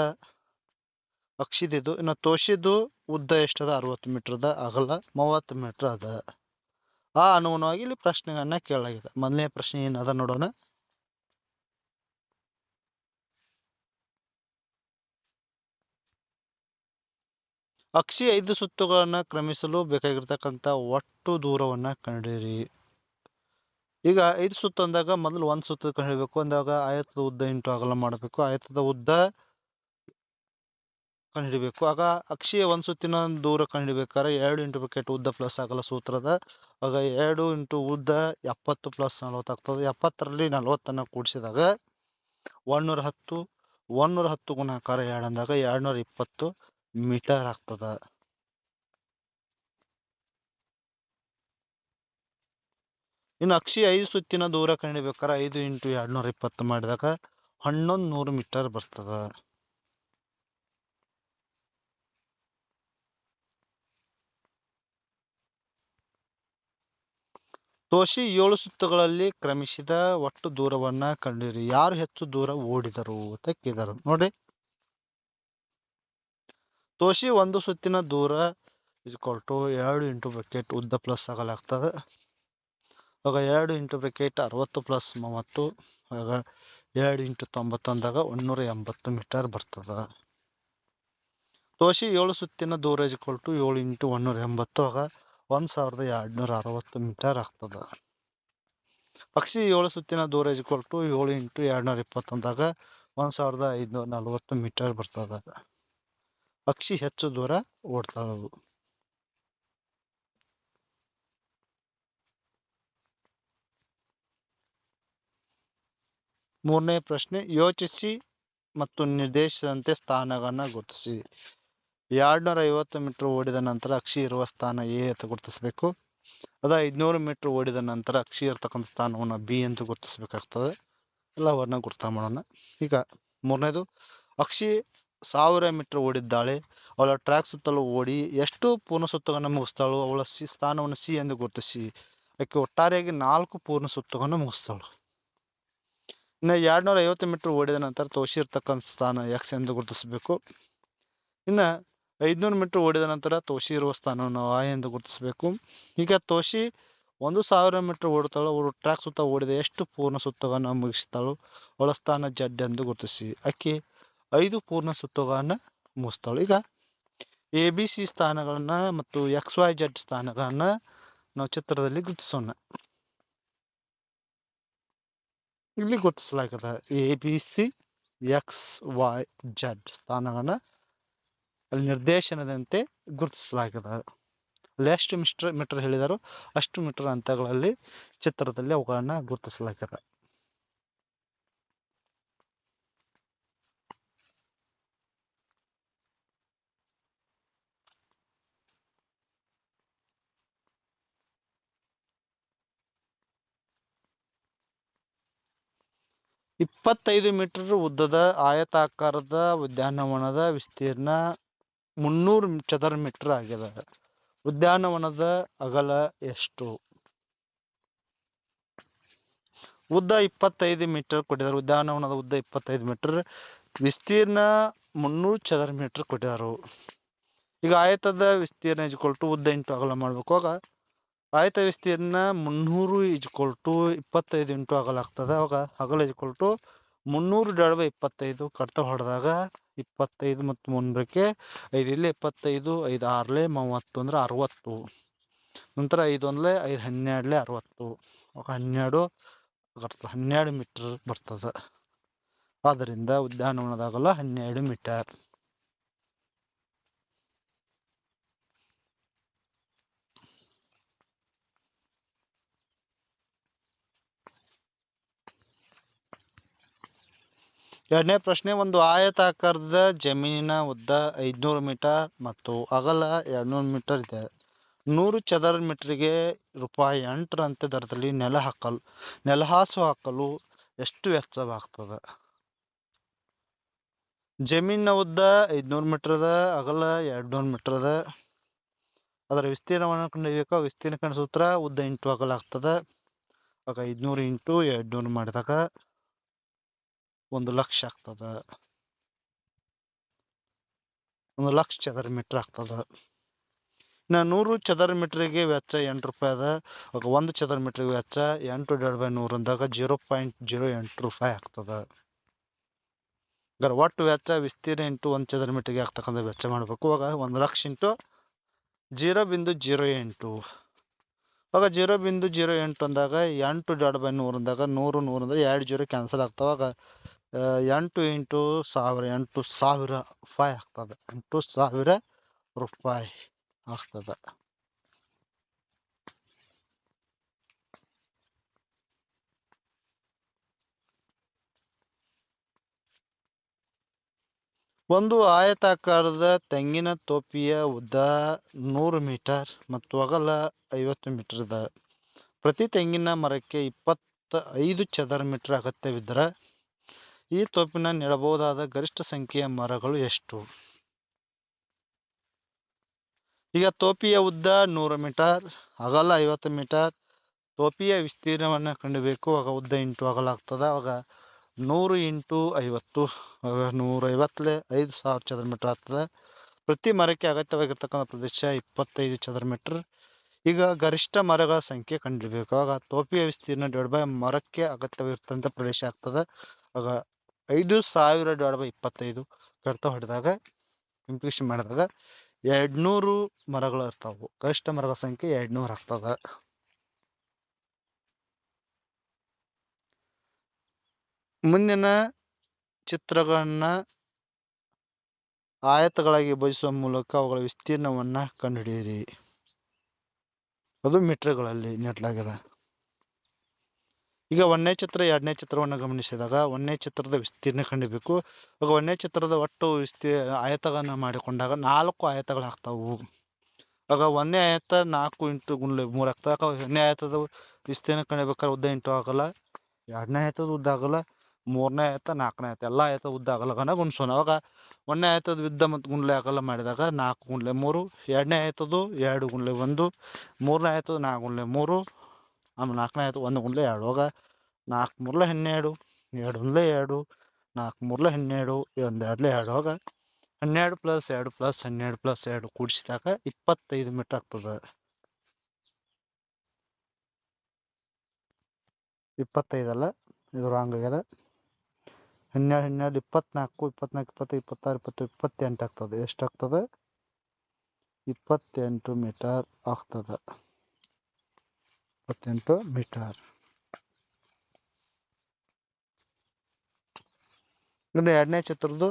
Speaker 2: ಅಕ್ಷಿದಿದು ಇನ್ನು ತೋಷಿದು ಉದ್ದ ಎಷ್ಟದ? ಅರವತ್ತು ಮೀಟರ್ ಅದ ಅಗಲ ಮೂವತ್ತು ಮೀಟರ್ ಅದ ಆ ಅನುಗುಣವಾಗಿ ಇಲ್ಲಿ ಪ್ರಶ್ನೆಗಳನ್ನ ಕೇಳಲಾಗಿದೆ. ಮೊದಲನೇ ಪ್ರಶ್ನೆ ಏನದ ನೋಡೋಣ. ಅಕ್ಷಿ ಐದು ಸುತ್ತುಗಳನ್ನ ಕ್ರಮಿಸಲು ಬೇಕಾಗಿರ್ತಕ್ಕಂಥ ಒಟ್ಟು ದೂರವನ್ನ ಕಂಡುಹಿಡಿಯಿರಿ ಈಗ ಐದು ಸುತ್ತು ಅಂದಾಗ ಮೊದಲು ಒಂದ್ ಸುತ್ತು ಹೇಳಬೇಕು. ಅಂದಾಗ ಆಯತದ ಉದ್ದ ಇಂಟು ಅಗಲ ಮಾಡಬೇಕು. ಆಯತದ ಉದ್ದ ಕಂಡುಹಿಡಿಬೇಕು. ಆಗ ಅಕ್ಷಿಯ ಒಂದ್ ಸುತ್ತಿನ ದೂರ ಕಂಡುಹಿಡಿಬೇಕಾದ್ರೆ ಎರಡು ಇಂಟು ಬಕೆಟ್ ಉದ್ದ ಪ್ಲಸ್ ಅಗಲ ಸೂತ್ರದ. ಆಗ ಎರಡು ಇಂಟು ಉದ್ದ ಎಪ್ಪತ್ತು ಪ್ಲಸ್ ನಲ್ವತ್ತಾಗ್ತದೆ ಎಪ್ಪತ್ತರಲ್ಲಿ ನಲವತ್ತನ್ನ ಕೂಡಿಸಿದಾಗ ಒಂದೂರ ಹತ್ತು ಒಂದೂರ ಹತ್ತು ಗುಣಾಕಾರ ಎರಡು ಅಂದಾಗ ಎರಡ್ನೂರ ಇಪ್ಪತ್ತು ಮೀಟರ್ ಆಗ್ತದ. ಇನ್ನು ಅಕ್ಷಿ ಐದು ಸುತ್ತಿನ ದೂರ ಕಂಡಿಬೇಕಾದ್ರೆ ಐದು ಇಂಟು ಎರಡುನೂರ ಇಪ್ಪತ್ತು ಮಾಡಿದಾಗ ಹನ್ನೊಂದು ನೂರು ಮೀಟರ್ ಬರ್ತದ. ತೋಷಿ ಏಳು ಸುತ್ತುಗಳಲ್ಲಿ ಕ್ರಮಿಸಿದ ಒಟ್ಟು ದೂರವನ್ನ ಕಂಡಿರಿ. ಯಾರು ಹೆಚ್ಚು ದೂರ ಓಡಿದರು ಅಂತ ಕೇಳಿದರು. ನೋಡಿ. ತೋಷಿ ಒಂದು ಸುತ್ತಿನ ದೂರ ಇಸ್ಕೊಟ್ಟು ಎರಡು ಇಂಟು ಬಕೆಟ್ ಉದ್ದ ಪ್ಲಸ್ ಆಗಲಾಗ್ತದೆ. ಆಗ ಎರಡು ಇಂಟು ಬ್ರಾಕೆಟ್ ಅರವತ್ತು ಪ್ಲಸ್ ಮೂವತ್ತು ಆಗ ಎರಡು ಇಂಟು ತೊಂಬತ್ತು ಅಂದಾಗ ಒಂದೂರ ಎಂಬತ್ತು ಮೀಟರ್ ಬರ್ತದ. ತೋಷಿ ಏಳು ಸುತ್ತಿನ ದೂರ ಇಸ್ಕೊಲ್ ಟು ಏಳು ಇಂಟು ಒಂದೂರ ಎಂಬತ್ತು ಆಗ ಒಂದ್ ಸಾವಿರದ ಎರಡ್ನೂರ ಅರವತ್ತು ಮೀಟರ್ ಆಗ್ತದ. ಪಕ್ಷಿ ಏಳು ಸುತ್ತಿನ ದೂರ ಇಸ್ಕೊಲ್ ಟು ಏಳು ಇಂಟು ಎರಡ್ನೂರ ಇಪ್ಪತ್ತೊಂದಾಗ ಒಂದ್ ಸಾವಿರದ ಐದ್ನೂರ ನಲವತ್ತು ಮೀಟರ್ ಬರ್ತದ. ಪಕ್ಷಿ ಹೆಚ್ಚು ದೂರ ಓಡ್ತಾಳವು ಮೂರನೇ ಪ್ರಶ್ನೆ, ಯೋಚಿಸಿ ಮತ್ತು ನಿರ್ದೇಶಿಸಿದಂತೆ ಸ್ಥಾನಗಳನ್ನು ಗುರುತಿಸಿ. ಎರಡ್ನೂರ ಐವತ್ತು ಮೀಟರ್ ಓಡಿದ ನಂತರ ಅಕ್ಷಿ ಇರುವ ಸ್ಥಾನ ಎ ಅಂತ ಗುರುತಿಸಬೇಕು. ಅದ ಐದ್ನೂರು ಮೀಟರ್ ಓಡಿದ ನಂತರ ಅಕ್ಷಿ ಇರ್ತಕ್ಕಂಥ ಸ್ಥಾನವನ್ನು ಬಿ ಅಂತ ಗುರುತಿಸಬೇಕಾಗ್ತದೆ. ಎಲ್ಲವನ್ನು ಗುರುತ ಮಾಡೋಣ. ಈಗ ಮೂರನೇದು, ಅಕ್ಷಿ ಸಾವಿರ ಮೀಟರ್ ಓಡಿದ್ದಾಳೆ. ಅವಳ ಟ್ರ್ಯಾಕ್ ಸುತ್ತಲೂ ಓಡಿ ಎಷ್ಟು ಪೂರ್ಣ ಸುತ್ತುಗಳನ್ನು ಮುಗಿಸ್ತಾಳು ಅವಳ ಸಿ ಸ್ಥಾನವನ್ನು ಸಿ ಎಂದು ಗುರುತಿಸಿ. ಆಕೆ ಒಟ್ಟಾರೆಯಾಗಿ ನಾಲ್ಕು ಪೂರ್ಣ ಸುತ್ತುಗಳನ್ನು ಮುಗಿಸ್ತಾಳು. ಇನ್ನು ಎರಡ್ನೂರ ಐವತ್ತು ಮೀಟರ್ ಓಡಿದ ನಂತರ ತೋಷಿ ಇರ್ತಕ್ಕಂಥ ಸ್ಥಾನ ಎಕ್ಸ್ ಎಂದು ಗುರುತಿಸಬೇಕು. ಇನ್ನ ಐದ್ನೂರು ಮೀಟರ್ ಓಡಿದ ನಂತರ ತೋಷಿ ಇರುವ ಸ್ಥಾನವನ್ನು ಆ ಎಂದು ಗುರುತಿಸಬೇಕು. ಈಗ ತೋಷಿ ಒಂದು ಸಾವಿರ ಮೀಟರ್ ಓಡುತ್ತಾಳು, ಅವರು ಟ್ರ್ಯಾಕ್ ಸುತ್ತ ಓಡಿದ ಎಷ್ಟು ಪೂರ್ಣ ಸುತ್ತವನ್ನು ಮುಗಿಸ್ತಾಳು, ಅವಳ ಸ್ಥಾನ ಜಡ್ ಎಂದು ಗುರುತಿಸಿ. ಆಕೆ ಐದು ಪೂರ್ಣ ಸುತ್ತಗಳನ್ನು ಮುಗಿಸ್ತಾಳು. ಈಗ ಎ ಬಿ ಸಿ ಸ್ಥಾನಗಳನ್ನ ಮತ್ತು ಎಕ್ಸ್ ವೈ ಜಡ್ ಸ್ಥಾನಗಳನ್ನ ನಾವು ಚಿತ್ರದಲ್ಲಿ ಗುರುತಿಸೋಣ. ಇಲ್ಲಿ ಗುರುತಿಸಲಾಗಿದೆ A, B, C, X, Y Z ಸ್ಥಾನಗಳನ್ನ ಅಲ್ಲಿ ನಿರ್ದೇಶನದಂತೆ ಗುರುತಿಸಲಾಗಿದೆ. ಅಲ್ಲಿ ಎಷ್ಟು ಮಿಸ್ಟರ್, ಮೀಟರ್ ಹೇಳಿದಾರೋ ಅಷ್ಟು ಮೀಟರ್ ಹಂತಗಳಲ್ಲಿ ಚಿತ್ರದಲ್ಲಿ ಅವುಗಳನ್ನ ಗುರುತಿಸಲಾಗಿದೆ. ಇಪ್ಪತ್ತೈದು ಮೀಟರ್ ಉದ್ದದ ಆಯತಾಕಾರದ ಉದ್ಯಾನವನದ ವಿಸ್ತೀರ್ಣ ಮುನ್ನೂರು ಚದರ ಮೀಟರ್ ಆಗ್ಯದ. ಉದ್ಯಾನವನದ ಅಗಲ ಎಷ್ಟು? ಉದ್ದ ಇಪ್ಪತ್ತೈದು ಮೀಟರ್ ಕೊಟ್ಟಿದ್ದಾರೆ ಉದ್ಯಾನವನದ ಉದ್ದ ಇಪ್ಪತ್ತೈದು ಮೀಟರ್. ವಿಸ್ತೀರ್ಣ ಮುನ್ನೂರು ಚದರ ಮೀಟರ್ ಕೊಟ್ಟಿದ್ದಾರೆ ಈಗ ಆಯತದ ವಿಸ್ತೀರ್ಣ ಇಜ್ಕೊಲ್ ಉದ್ದ ಇಂಟು ಅಗಲ ಮಾಡ್ಬೇಕು. ಆಗ ಆಯತ ವಿಸ್ತೀರ್ಣ ಮುನ್ನೂರು ಇಜ್ಕೊಲ್ ಟು ಇಪ್ಪತ್ತೈದು ಇಂಟು ಅಗಲ ಆಗ್ತದೆ. ಅವಾಗ ಅಗಲ ಇಜ್ಕೊಲ್ ಟು ಮುನ್ನೂರು ಡಿವೈಡ್ ಇಪ್ಪತ್ತೈದು ಕಡ್ತ ಹೊಡೆದಾಗ ಇಪ್ಪತ್ತೈದು ಮತ್ತು ಮುನ್ನೂರಕ್ಕೆ ಐದು ಇಲ್ಲಿ ಇಪ್ಪತ್ತೈದು ಐದು ಆರ್ಲೆ ಮೂವತ್ತು ಅಂದ್ರೆ ಅರವತ್ತು. ನಂತರ ಐದು ಒಂದ್ಲೆ ಐದು ಹನ್ನೆರಡ್ಲೆ ಅರವತ್ತು. ಅವಾಗ ಹನ್ನೆರಡು ಬರ್ತದೆ ಹನ್ನೆರಡು ಮೀಟರ್ ಬರ್ತದೆ. ಆದ್ದರಿಂದ ಉದ್ಯಾನವನದಾಗಲ್ಲ ಹನ್ನೆರಡು ಮೀಟರ್. ಎರಡನೇ ಪ್ರಶ್ನೆ, ಒಂದು ಆಯತಾಕಾರದ ಜಮೀನಿನ ಉದ್ದ ಐದ್ನೂರು ಮೀಟರ್ ಮತ್ತು ಅಗಲ ಎರಡ್ನೂರು ಮೀಟರ್ ಇದೆ. ನೂರು ಚದರ ಮೀಟರ್ಗೆ ರೂಪಾಯಿ ಎಂಟರಂತೆ ದರದಲ್ಲಿ ನೆಲ ಹಾಕಲು ನೆಲಹಾಸು ಹಾಕಲು ಎಷ್ಟು ವೆಚ್ಚವಾಗ್ತದೆ? ಜಮೀನಿನ ಉದ್ದ ಐದ್ನೂರು ಮೀಟರ್ ಅದ ಅಗಲ ಎರಡ್ನೂರು ಮೀಟರ್ ಅದ ಅದರ ವಿಸ್ತೀರ್ಣವನ್ನು ಕಂಡುಹಿಡಿಯಬೇಕು. ವಿಸ್ತೀರ್ಣ ಕಂಡ ಸೂತ್ರ ಉದ್ದ ಇಂಟು ಅಗಲ ಆಗ್ತದೆ. ಆಗ ಐದ್ನೂರು ಇಂಟು ಎರಡ್ನೂರು ಮಾಡಿದಾಗ ಒಂದು ಲಕ್ಷ ಆಗ್ತದ. ಒಂದು ಲಕ್ಷ ಚದರ ಮೀಟರ್ ಆಗ್ತದ. ಇನ್ನು ನೂರು ಚದರ ಮೀಟರ್ಗೆ ವೆಚ್ಚ ಎಂಟು ರೂಪಾಯಿ ಅದ. ಒಂದು ಚದರ ಮೀಟರ್ಗೆ ವೆಚ್ಚ ಎಂಟು ಡಿವೈಡ್ ಬೈ ನೂರು ಅಂದಾಗ ಜೀರೋ ಪಾಯಿಂಟ್ ಜೀರೋ ಎಂಟು ರೂಪಾಯಿ ಆಗ್ತದ. ಅದರ ಒಟ್ಟು ವೆಚ್ಚ ವಿಸ್ತೀರ್ಣ ಇಂಟು ಒಂದು ಚದರ ಮೀಟರ್ಗೆ ಆಗ್ತಕ್ಕಂಥ ವೆಚ್ಚ ಮಾಡಬೇಕು. ಅವಾಗ ಒಂದು ಲಕ್ಷ ಇಂಟು ಜೀರೋ ಬಿಂದು ಜೀರೋ ಎಂಟು. ಅವಾಗ ಜೀರೋ ಬಿಂದು ಜೀರೋ ಎಂಟು ಅಂದಾಗ ಎಂಟು ಡಿವೈಡ್ ಬೈ ನೂರು ಅಂದಾಗ ನೂರು ನೂರು ಅಂದ್ರೆ ಎರಡು ಜೀರೋ ಕ್ಯಾನ್ಸಲ್ ಆಗ್ತಾವ. ಅವಾಗ ಆ, ಎಂಟು ಇಂಟು ಸಾವಿರ, ಎಂಟು ಸಾವಿರ ರೂಪಾಯಿ ಆಗ್ತದೆ. ಎಂಟು ಸಾವಿರ ರೂಪಾಯಿ ಆಗ್ತದೆ. ಒಂದು ಆಯತಾಕಾರದ ತೆಂಗಿನ ತೋಪಿಯ ಉದ್ದ ನೂರು ಮೀಟರ್ ಮತ್ತು ಅಗಲ ಐವತ್ತು ಮೀಟರ್ ಪ್ರತಿ ತೆಂಗಿನ ಮರಕ್ಕೆ ಇಪ್ಪತ್ತ ಐದು ಚದರ ಮೀಟರ್ ಅಗತ್ಯವಿದ್ದರೆ ಈ ತೋಪಿನ ನೆಡಬಹುದಾದ ಗರಿಷ್ಠ ಸಂಖ್ಯೆಯ ಮರಗಳು ಎಷ್ಟು? ಈಗ ತೋಪಿಯ ಉದ್ದ ನೂರು ಮೀಟರ್, ಅಗಲ ಐವತ್ತು ಮೀಟರ್. ತೋಪಿಯ ವಿಸ್ತೀರ್ಣವನ್ನು ಕಂಡುಬೇಕು. ಆಗ ಉದ್ದ ಇಂಟು ಅಗಲ ಆಗ್ತದ. ಅವಾಗ ನೂರು ಇಂಟು ಐವತ್ತು, ಆಗ ನೂರ ಐವತ್ತಲೆ ಐದು ಸಾವಿರ ಚದರ ಮೀಟರ್ ಆಗ್ತದೆ. ಪ್ರತಿ ಮರಕ್ಕೆ ಅಗತ್ಯವಾಗಿರ್ತಕ್ಕಂಥ ಪ್ರದೇಶ ಇಪ್ಪತ್ತೈದು ಚದರ ಮೀಟರ್. ಈಗ ಗರಿಷ್ಠ ಮರಗಳ ಸಂಖ್ಯೆ ಕಂಡುಬೇಕು. ಆಗ ತೋಪಿಯ ವಿಸ್ತೀರ್ಣ ಡಿವೈಡ್ ಬೈ ಮರಕ್ಕೆ ಅಗತ್ಯವಿರ್ತಂಥ ಪ್ರದೇಶ ಆಗ್ತದೆ. ಆಗ ಐದು ಸಾವಿರ ಡಿವೈಡ್ ಬೈ ಇಪ್ಪತ್ತೈದು ಕಡ್ತ ಹೊಡೆದಾಗ ಮಾಡಿದಾಗ ಎರಡ್ನೂರು ಮರಗಳು ಇರ್ತಾವು. ಗರಿಷ್ಠ ಮರಗಳ ಸಂಖ್ಯೆ ಎರಡ್ನೂರು ಆಗ್ತದ. ಮುಂದಿನ ಚಿತ್ರಗಳನ್ನ ಆಯತಗಳಾಗಿ ವಿಭಜಿಸುವ ಮೂಲಕ ಅವುಗಳ ವಿಸ್ತೀರ್ಣವನ್ನ ಕಂಡುಹಿಡಿಯಿರಿ. ಅದು ಮೀಟರ್ಗಳಲ್ಲಿ ನೀಡಲಾಗಿದೆ. ಈಗ ಒಂದನೇ ಚಿತ್ರ ಎರಡನೇ ಚಿತ್ರವನ್ನು ಗಮನಿಸಿದಾಗ ಒಂದನೇ ಚಿತ್ರದ ವಿಸ್ತೀರ್ಣ ಕಂಡಿಬೇಕು. ಆಗ ಒಂದನೇ ಚಿತ್ರದ ಒಟ್ಟು ವಿಸ್ತೀ, ಆಯತಗಳನ್ನು ಮಾಡಿಕೊಂಡಾಗ ನಾಲ್ಕು ಆಯತಗಳಾಗ್ತಾವು. ಆಗ ಒಂದನೇ ಆಯತ ನಾಲ್ಕು ಇಂಟು ಗುಂಡ್ಲೆ ಮೂರು ಆಗ್ತದೆ. ಆಗ ಒಂದನೇ ಆಯತದ ವಿಸ್ತೀರ್ಣ ಕಂಡಿಬೇಕಾದ್ರೆ ಉದ್ದ ಇಂಟು ಆಗಲ್ಲ. ಎರಡನೇ ಆಯತದ ಉದ್ದ ಆಗಲ್ಲ. ಮೂರನೇ ಆಯತ, ನಾಲ್ಕನೇ ಆಯತ, ಎಲ್ಲ ಆಯತ ಉದ್ದ ಆಗಲ್ಲಗನ ಗುಣಿಸೋಣ. ಅವಾಗ ಒಂದನೇ ಆಯತದ ಉದ್ದ ಮತ್ತು ಗುಂಡ್ಲೆ ಆಗಲ್ಲ ಮಾಡಿದಾಗ ನಾಲ್ಕು ಗುಂಡ್ಲೆ ಮೂರು, ಎರಡನೇ ಆಯ್ತದ್ದು ಎರಡು ಗುಂಡ್ಲೆ ಒಂದು, ಮೂರನೇ ಆಯ್ತದ ನಾಲ್ಕು ಗುಂಡ್ಲೆ ಮೂರು, ಆಮೇಲೆ ನಾಲ್ಕನೇ ಆಯ್ತು ಒಂದು ಗುಂಡ್ಲೆ ಎರಡು. ಅವಾಗ ನಾಲ್ಕು ಮೂರ್ಲ ಹನ್ನೆರಡು, ಎರಡು ಒಂದ್ಲೆ ಎರಡು, ನಾಲ್ಕು ಮೂರ್ಲ ಹನ್ನೆರಡು, ಒಂದು ಎರಡು. ಆಗ ಹನ್ನೆರಡು ಪ್ಲಸ್ ಎರಡು ಪ್ಲಸ್ ಹನ್ನೆರಡು ಪ್ಲಸ್ ಎರಡು ಕೂಡಿಸಿದಾಗ ಇಪ್ಪತ್ತೈದು ಮೀಟರ್ ಆಗ್ತದೆ. ಇಪ್ಪತ್ತೈದಲ್ಲ ಇದು ರಾಂಗ್ ಆಗ್ಯದ ಹನ್ನೆರಡು ಹನ್ನೆರಡು, ಇಪ್ಪತ್ನಾಲ್ಕು ಇಪ್ಪತ್ನಾಲ್ಕು, ಇಪ್ಪತ್ತೈದು, ಇಪ್ಪತ್ತಾರು, ಇಪ್ಪತ್ತು, ಇಪ್ಪತ್ತೆಂಟು ಆಗ್ತದೆ. ಎಷ್ಟಾಗ್ತದೆ ಇಪ್ಪತ್ತೆಂಟು ಮೀಟರ್ ಆಗ್ತದೆ. ಇಪ್ಪತ್ತೆಂಟು ಮೀಟರ್. ಇನ್ನು ಎರಡನೇ ಚಿತ್ರದ್ದು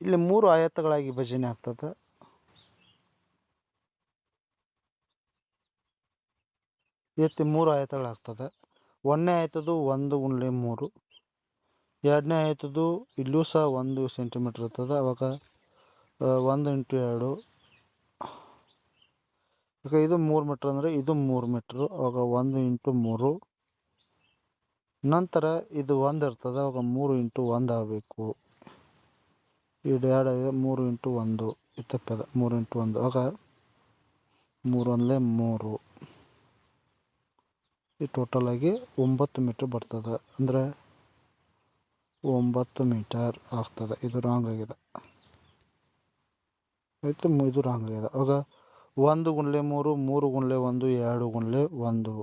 Speaker 2: ಇಲ್ಲಿ ಮೂರು ಆಯತಗಳಾಗಿ ಭಜನೆ ಆಗ್ತದ. ರೀತಿ ಮೂರು ಆಯತಗಳಾಗ್ತದೆ ಒಂದನೇ ಆಯ್ತದ್ದು ಒಂದು ಗುಂಡ್ಲೆ ಮೂರು. ಎರಡನೇ ಆಯ್ತದ್ದು ಇಲ್ಲೂ ಸಹ ಒಂದು ಸೆಂಟಿಮೀಟರ್ ಇರ್ತದೆ. ಅವಾಗ ಒಂದು ಇಂಟು ಎರಡು. ಈಗ ಇದು ಮೂರು ಮೀಟ್ರ್ ಅಂದರೆ ಇದು ಮೂರು ಮೀಟ್ರು ಅವಾಗ ಒಂದು ಇಂಟು ಮೂರು. ನಂತರ ಇದು ಒಂದು ಇರ್ತದೆ, ಅವಾಗ ಮೂರು ಇಂಟು ಒಂದು ಆಗಬೇಕು. ಇದು ಎರಡು ಮೂರು ಇಂಟು ಒಂದು, ಇತ್ತಪ್ಪದ ಮೂರು ಇಂಟು ಒಂದು ಆಗ ಮೂರು ಒಂದಲೇ ಮೂರು. ಈ ಟೋಟಲ್ ಆಗಿ ಒಂಬತ್ತು ಮೀಟರ್ ಬರ್ತದೆ, ಅಂದರೆ ಒಂಬತ್ತು ಮೀಟರ್ ಆಗ್ತದೆ. ಇದು ರಾಂಗ್ ಆಗಿದೆ. ಆಯಿತು ಇದು ರಾಂಗ್ ಆಗಿದೆ. ಆಗ ಒಂದು ಗುಂಡ್ಲೆ ಮೂರು ಮೂರು ಗುಂಡ್ಲೆ ಒಂದು, ಎರಡು ಗುಂಡ್ಲೆ ಒಂದು.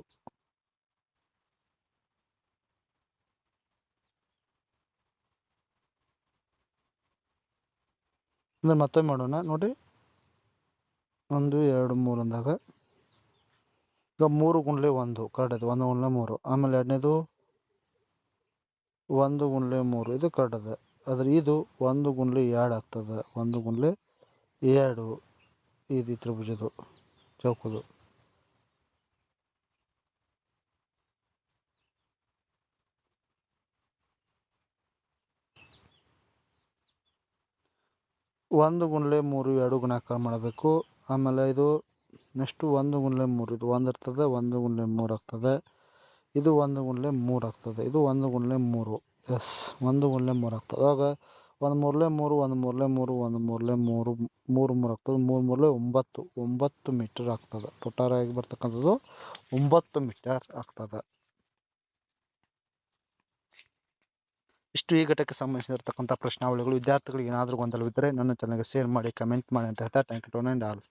Speaker 2: ಅಂದ್ರೆ ಮತ್ತೊಮ್ಮೆ ಮಾಡೋಣ, ನೋಡಿ. ಒಂದು, ಎರಡು, ಮೂರು ಅಂದಾಗ. ಈಗ ಮೂರು ಗುಂಡ್ಲೆ ಒಂದು ಕರೆಕ್ಟ್ ಒಂದು ಗುಂಡ್ಲೆ ಮೂರು. ಆಮೇಲೆ ಎರಡನೇದು, ಒಂದು ಗುಂಡ್ಲೆ ಮೂರು. ಇದು ಕರೆಕ್ಟ್ ಆದ್ರೆ ಇದು ಒಂದು ಗುಂಡ್ಲೆ ಎರಡು ಆಗ್ತದೆ. ಒಂದು ಗುಂಡ್ಲೆ ಎರಡು. ಇದು ತ್ರಿಭುಜದು ಚೌಕದು ಒಂದು ಗುಂಡ್ಲೆ ಮೂರು ಎರಡು ಗುಣಾಕಾರ ಮಾಡಬೇಕು. ಆಮೇಲೆ ಇದು ನೆಕ್ಸ್ಟ್ ಒಂದು ಗುಂಡ್ಲೆ ಮೂರು, ಇದು ಒಂದು ಇರ್ತದೆ, ಒಂದು ಗುಂಡ್ಲೆ ಮೂರು ಆಗ್ತದೆ. ಇದು ಒಂದು ಗುಂಡ್ಲೆ ಮೂರು ಆಗ್ತದೆ, ಇದು ಒಂದು ಗುಂಡ್ಲೆ ಮೂರು. ಎಸ್ ಒಂದು ಗುಂಡ್ಲೆ ಮೂರು ಆಗ್ತದೆ. ಅವಾಗ ಒಂದು ಮೂರಲೆ ಮೂರು, ಒಂದು ಮೂರಲೆ ಮೂರು, ಒಂದು ಮೂರಲೆ ಮೂರು ಮೂರು ಮೂರು ಆಗ್ತದೆ. ಮೂರು ಮೂರಲೆ ಒಂಬತ್ತು ಒಂಬತ್ತು ಮೀಟರ್ ಆಗ್ತದೆ. ಟೋಟಲ್ ಆಗಿ ಬರ್ತಕ್ಕಂಥದ್ದು ಒಂಬತ್ತು ಮೀಟರ್ ಆಗ್ತದೆ. ಇಷ್ಟು ಈ ಘಟಕ್ಕೆ ಸಂಬಂಧಿಸಿರ್ತಕ್ಕಂಥ ಪ್ರಶ್ನಾವಳಿಗಳು ವಿದ್ಯಾರ್ಥಿಗಳಿಗೆ ಏನಾದರೂ ಗೊಂದಲವಿದ್ದರೆ ನನ್ನ ಚಾನಲ್ಗೆ ಶೇರ್ ಮಾಡಿ ಕಮೆಂಟ್ ಮಾಡಿ ಅಂತ ಹೇಳ್ತಾ ಥ್ಯಾಂಕ್ ಯು ಟು ಆಲ್